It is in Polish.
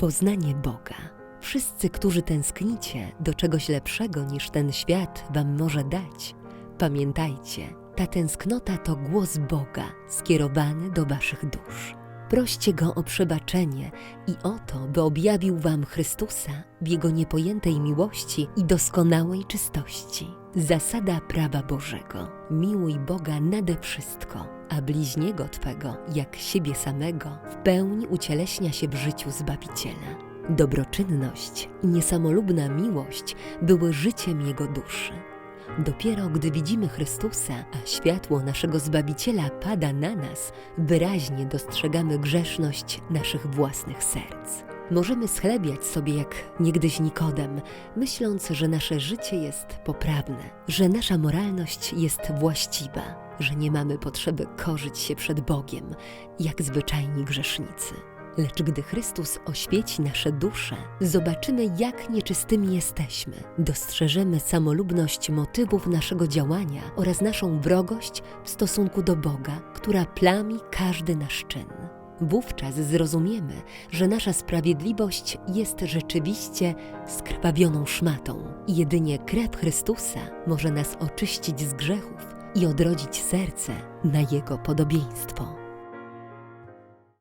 Poznanie Boga. Wszyscy, którzy tęsknicie do czegoś lepszego niż ten świat wam może dać, pamiętajcie, ta tęsknota to głos Boga skierowany do waszych dusz. Proście Go o przebaczenie i o to, by objawił wam Chrystusa w Jego niepojętej miłości i doskonałej czystości. Zasada prawa Bożego. Miłuj Boga nade wszystko, a bliźniego Twego, jak siebie samego, w pełni ucieleśnia się w życiu Zbawiciela. Dobroczynność i niesamolubna miłość były życiem Jego duszy. Dopiero gdy widzimy Chrystusa, a światło naszego Zbawiciela pada na nas, wyraźnie dostrzegamy grzeszność naszych własnych serc. Możemy schlebiać sobie jak niegdyś Nikodem, myśląc, że nasze życie jest poprawne, że nasza moralność jest właściwa, że nie mamy potrzeby korzyć się przed Bogiem, jak zwyczajni grzesznicy. Lecz gdy Chrystus oświeci nasze dusze, zobaczymy, jak nieczystymi jesteśmy. Dostrzeżemy samolubność motywów naszego działania oraz naszą wrogość w stosunku do Boga, która plami każdy nasz czyn. Wówczas zrozumiemy, że nasza sprawiedliwość jest rzeczywiście skrwawioną szmatą jedynie krew Chrystusa może nas oczyścić z grzechów i odrodzić serce na Jego podobieństwo.